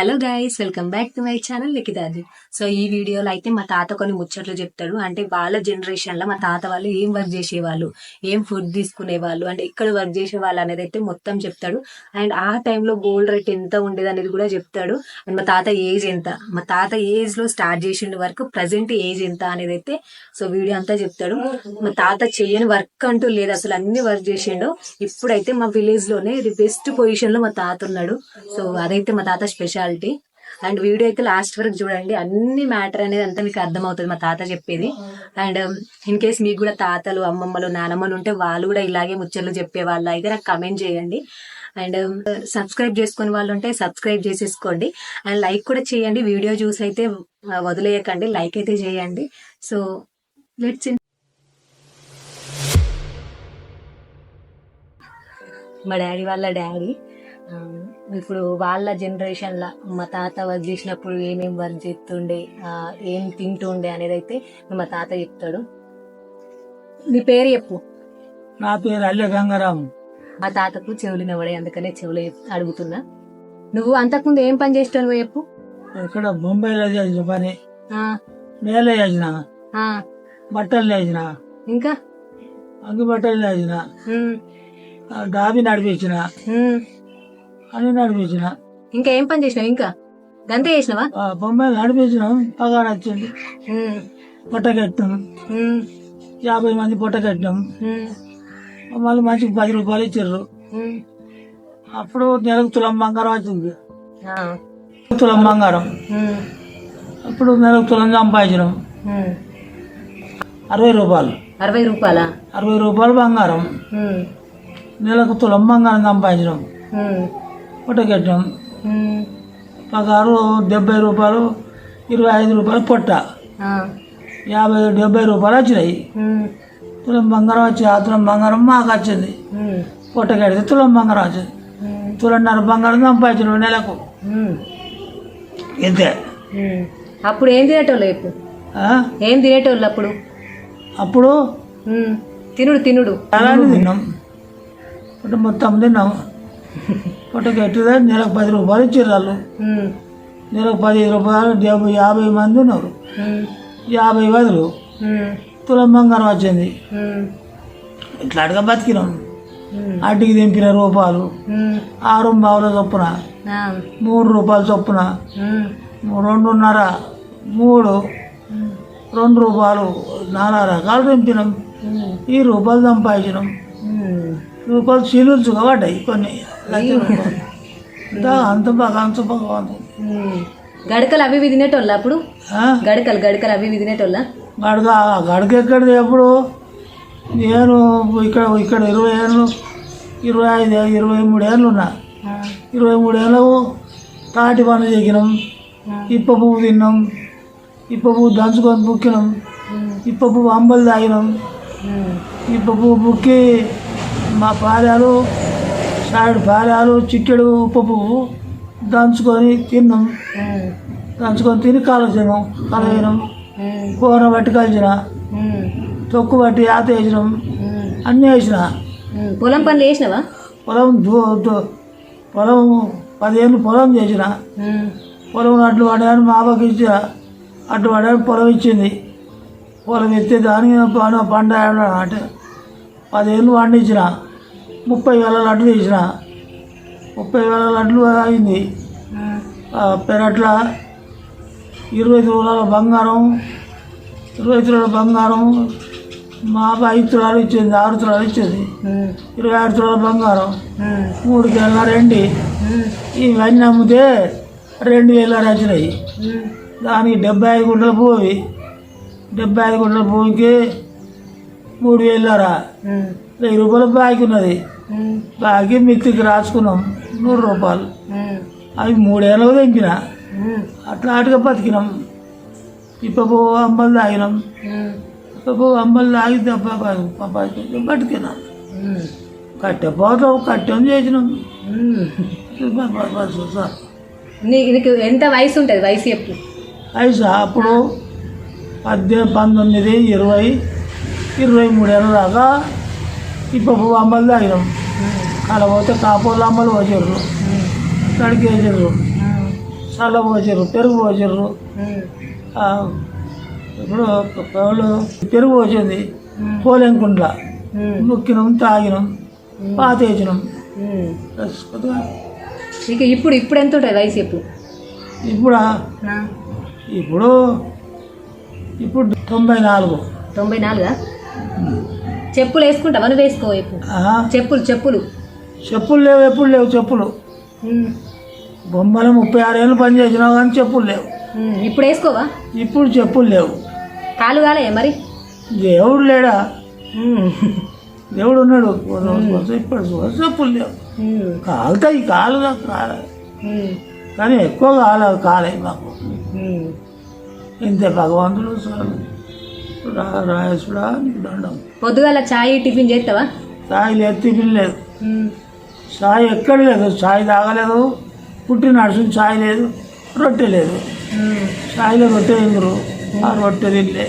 Hello guys welcome back to my channel లిఖితాది so ఈ వీడియోలో అయితే మా తాత కొన్ని ముచ్చట్లు చెప్తాడు. అంటే వాళ్ళ జనరేషన్లో మా తాత వాళ్ళు ఏం వర్క్ చేసేవాళ్ళు? ఏం ఫుడ్ తీసుకునేవాళ్ళు? అంటే ఎక్కడ వర్క్ చేసేవాళ్ళు అనేది అయితే మొత్తం చెప్తాడు. అండ్ ఆ టైంలో గోల్డ్ రేట్ ఎంత ఉండేది అనేది కూడా చెప్తాడు. అండ్ మా తాత ఏజ్ ఎంత? మా తాత ఏజ్లో స్టార్ట్ చేసిండు వరకు ప్రజెంట్ ఏజ్ ఎంత అనేది అయితే సో వీడియో అంతా చెప్తాడు. మా తాత చేయని వర్క్ అంటూ లేదు. అసలు అన్ని వర్క్ చేసిండు. ఇప్పుడైతే మా విలేజ్లోనే బెస్ట్ పొజిషన్లో మా తాత ఉన్నాడు. సో అదైతే మా తాత స్పెషాలిటీ అండ్ వీడియో అయితే లాస్ట్ వరకు చూడండి అన్ని మ్యాటర్ అనేది అంతా మీకు అర్థమవుతుంది మా తాత చెప్పేది. అండ్ ఇన్ కేస్ మీకు కూడా తాతలు అమ్మమ్మలు నానమ్మలు ఉంటే వాళ్ళు కూడా ఇలాగే ముచ్చట్లు చెప్పే వాళ్ళు అయితే నాకు కమెంట్ చేయండి. అండ్ సబ్స్క్రైబ్ um, చేసుకునే వాళ్ళు ఉంటే సబ్స్క్రైబ్ చేసేసుకోండి. అండ్ లైక్ కూడా చేయండి. వీడియో చూసి అయితే వదిలేయకండి. లైక్ అయితే చేయండి. సో లెట్స్ మా డాడీ వాళ్ళ డాడీ ఇప్పుడు వాళ్ళ జనరేషన్లో మా తాత వర్క్ చేసినప్పుడు ఏమేమి వర్క్ చేస్తుండే ఏం తింటుండే అనేది అయితే మా తాత చెప్తాడు. నీ పేరు చెప్పు. నా పేరు అల్లె గంగారాం మా తాతకు చెవులు నవ్వడే అందుకనే చెవులు అడుగుతున్నా. నువ్వు అంతకుముందు ఏం పని చేస్తావు చెప్పు. ఇక్కడ బొంబాయిలో చేసిన పని. నేలే చేసిన. బట్టలు చేసిన ఇంకా? అంగు బట్టలు చేసిన డాబీ నడిపించిన. అని నడిపించిన. ఇంకా ఏం పని చేసినావు ఇంకా? గంతే చేసినావా? బొంబాయిలో నడిపించినాం పగారు వచ్చింది. పొట్ట కట్టాం యాభై మంది పొట్ట కట్టాం మళ్ళీ మంచికి పది రూపాయలు ఇచ్చారు. అప్పుడు నెలకు తులం బంగారం వచ్చింది. తులం బంగారం. అప్పుడు నెలకు తులం సంపాదించినాం. అరవై రూపాయలు. అరవై రూపాయలా? అరవై రూపాయలు బంగారం. నెలకు తులం బంగారం సంపాదించినాం. ఉమ్, పొట్ట కట్టాం. ఉమ్. పగారు డెబ్బై రూపాయలు ఇరవై ఐదు రూపాయలు పొట్ట. యాభై డెబ్బై రూపాయలు వచ్చినాయి. తులం బంగారం వచ్చి ఆ తులం బంగారం మాకు వచ్చింది. పొట్ట కడితే తులం బంగారం వచ్చింది. తులంన్నర బంగారం సంపాదించిన నెలకు. ఇంతే. అప్పుడు ఏం తినేటోళ్ళు చెప్పు ఆ? ఏం తినేటోళ్ళు అప్పుడు? అప్పుడు? తినుడు తినుడు. అలానే తిన్నాం. మొత్తం తిన్నాం. పొట్ట కట్టితే నెలకు పది రూపాయలు ఇచ్చారు వాళ్ళు. నెలకు పదిహేను రూపాయలు డెబ్బై యాభై మంది ఉన్నారు. యాభై ఉమ్, తులం బంగారం వచ్చింది. ఇట్లా అడగా బతికినాం. అడ్డికి దింపిన రూపాయలు. ఆరు బావుల చొప్పున. మూడు రూపాయల చొప్పున. రెండున్నర మూడు రెండు రూపాయలు నాలుగు రకాలు దింపినాం. ఈ రూపాయలు సంపాదించినాం. రూపాయలు చీలుచుగా పడ్డాయి కొన్ని. అంతా అంత బాగా అంత ఉమ్. గడకలు అవి ఇవి తినేటోళ్ళ అప్పుడు? గడకలు గడకలు అవి ఇవి తినేటోళ్ళ? గడక గడక ఎక్కడిది ఎప్పుడు? నేను ఇక్కడ ఇక్కడ ఇరవై ఏళ్ళు ఇరవై ఐదు ఇరవై మూడు ఏళ్ళు ఉన్నా. ఇరవై మూడు ఏళ్ళు తాటి పనులు చెక్కినాం ఇప్ప పువ్వు తిన్నాం. ఇప్ప పువ్వు దంచుకొని బుక్కినాం. ఇప్ప పువ్వు అంబలు తాగినాం. ఇప్ప పువ్వు బుక్కి మా పాలాలు సాడు పాలాలు చిట్టెడు ఉప్ప పువ్వు దంచుకొని తిన్నాం. దంచుకొని తిని కాలచినాం కలగినాం కూర పట్టి కలిసిన తొక్కు పట్టి ఆత వేసినాం. అన్నీ వేసిన. పొలం పనులు వేసినావా పొలం పొలం పదిహేను పొలం చేసిన. పొలం అడ్లు పడాలని మా అవ్వకి ఇచ్చిన. అడ్లు పడాలని పొలం ఇచ్చింది. పొలం ఎత్తే దానికి పంట అంటే పదిహేను పండించిన ముప్పై వేల లడ్లు తీసిన ముప్పై వేల లడ్లు అయింది పెరట్ల ఇరవై తులాల బంగారం ఇరవై తులాల బంగారం మా ఐదు తులాలు ఇచ్చింది ఆరు తులాలు ఇచ్చింది. ఇరవై ఆరు తులాల బంగారం. మూడు కిలోల రెండు. ఇవన్నీ అమ్మితే రెండు వేల వచ్చినాయి. దానికి డెబ్బై ఐదు గుంటల భూమి డెబ్బై ఐదు గుంటల భూమికి మూడు వేలరా వెయ్యి రూపాయలు బాకీ ఉన్నది బాకీ మిత్తికి రాసుకున్నాం. నూరు రూపాయలు. అవి మూడేళ్ళకు తెంపిన. అట్లా అటుగా బతికినాం. ఇప్పపు అంబలు తాగినాం. ఇప్పపు అంబలు తాగి దెబ్బ ప- బతికినాం. ఉమ్, కట్టె పోతాం కట్టెం చేసినాం. సార్. నీకు ఎంత వయసు ఉంటుంది వయసు చెప్పు. అయితే అప్పుడు పద్దెనిమిది పంతొమ్మిది ఇరవై ఇరవై మూడేళ్ళ దాకా ఇప్పపు అమ్మలు తాగినాం. ఉమ్, కాకపోతే కాపోళ్ళు అమ్మలు ఉమ్, అక్కడికి వేసారు చల్ల పోసారు పెరుగు పోసారు ఇప్పుడు వాళ్ళు పెరుగు పోసింది. పోలేనుకుంటా ఉమ్, నొక్కినాం తాగినాం ఉమ్. చచ్చిపోతే ఇక ఇప్పుడు ఇప్పుడు ఎంత ఉంటుంది చెప్పు ఇప్పుడు? నా, ఇప్పుడు ఇప్పుడు తొంభై నాలుగు. తొంభై నాలుగా? చెప్పులు వేసుకుంటావా నువ్వు వేసుకో చెప్పులు చెప్పులు. చెప్పులు లేవు ఎప్పుడు లేవు చెప్పులు. బొమ్మలు ముప్పై ఆరు ఏళ్ళు పని చేసినావు కానీ చెప్పులు లేవు. ఇప్పుడు వేసుకోవా? ఇప్పుడు చెప్పులు లేవు. కాలు కాలే మరి? దేవుడు లేడా? దేవుడు ఉన్నాడు. ఇప్పుడు చెప్పులు లేవు. కాలుతాయి కాలు కాలే. కానీ ఎక్కువ కాలే కాలే మాకు. ఇంతే భగవంతుడు రా- రాయేసుడా నీకు దండం. పొద్దుగాల చాయ్ టిఫిన్ చేస్తావా? సాయి లేదు టిఫిన్ లేదు. సాయి ఎక్కడ లేదు సాయి తాగలేదు. పుట్టిన నడుచుని సాయి లేదు రొట్టె లేదు. సాయిలో రొట్టె తిందరు ఆ రొట్టె తినలే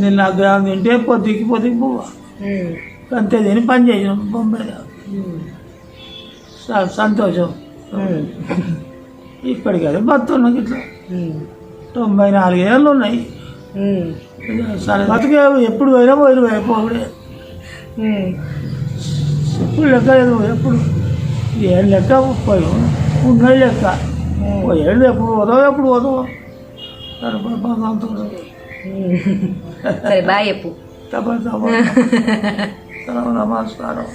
తిన్నా గ్రామం తింటే పొద్దుకి పొద్దుకి పువ్వ అంతే తిని పని చేసినాం బొంబాయిలో సంతోషం. ఉమ్, ఇప్పటికి అదే బతున్నాం ఇట్లా తొంభై నాలుగు ఏళ్ళు ఉన్నాయి. బతికే ఎప్పుడు పోయినా పోయిన అయిపోయి ఉమ్. ఎప్పుడు లెక్క లేదు ఎప్పుడు. ఏం లెక్క? పోయి ఉన్నది లెక్క. ఏడు ఎప్పుడు పోతావు ఎప్పుడు పోతావు సరే బాయ్ చెప్పు. తప్ప తప్ప నమస్కారం.